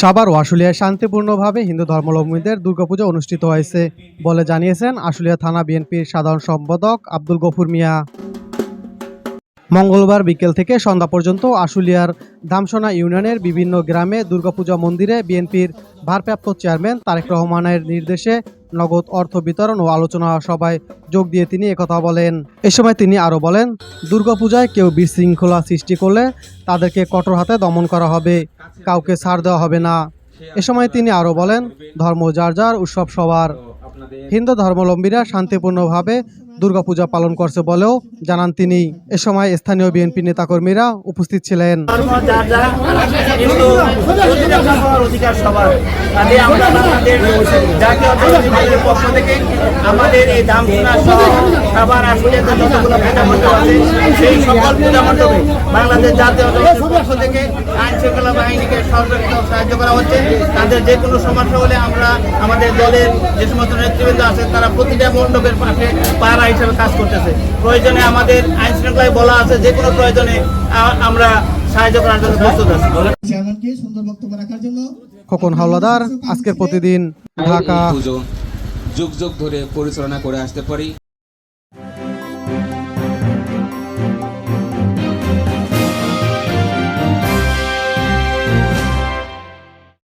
সাবার ও আশুলিয়ায় শান্তিপূর্ণভাবে হিন্দু ধর্মাবলম্বীদের দুর্গাপূজা অনুষ্ঠিত হয়েছে বলে জানিয়েছেন আশুলিয়া থানা বিএনপির সাধারণ সম্পাদক আব্দুল গফুর মিয়া। মঙ্গলবার বিকেল থেকে সন্ধ্যা পর্যন্ত আশুলিয়ার দামসোনা ইউনিয়নের বিভিন্ন গ্রামে দুর্গাপূজা মন্দিরে বিএনপির ভারপ্রাপ্ত চেয়ারম্যান তারেক রহমানের নির্দেশে নগদ অর্থ বিতরণ ও আলোচনা সভায় যোগ দিয়ে তিনি একথা বলেন। এ সময় তিনি আরও বলেন, দুর্গাপূজায় কেউ বিশৃঙ্খলা সৃষ্টি করলে তাদেরকে কঠোর হাতে দমন করা হবে, কাউকে ছাড় দেওয়া হবে না। এ সময় তিনি আরও বলেন, ধর্ম যার যার উৎসব সবার। হিন্দু ধর্মাবলম্বীরা শান্তিপূর্ণভাবে দুর্গাপূজা পালন করছে বলেও জানান তিনি এ সময় স্থানীয় বিএনপি নেতাকর্মীরা উপস্থিত ছিলেন আমাদের সাহায্য করা হচ্ছে তাদের হলে আমরা আমাদের দলের যে সমস্ত নেতৃবৃন্দ আছে তারা প্রতিটা মণ্ডপের পাশে পাহারা হিসেবে কাজ করতেছে। প্রয়োজনে আমাদের আইন শৃঙ্খলায় বলা আছে যে কোনো প্রয়োজনে আমরা সাহায্য করার জন্য প্রস্তুত আছি। সুন্দর বক্তব্য রাখার জন্য খোকন হাওলাদার আজকের প্রতিদিন ঢাকা। যুগ যুগ ধরে পরিচালনা করে আসতে পারি।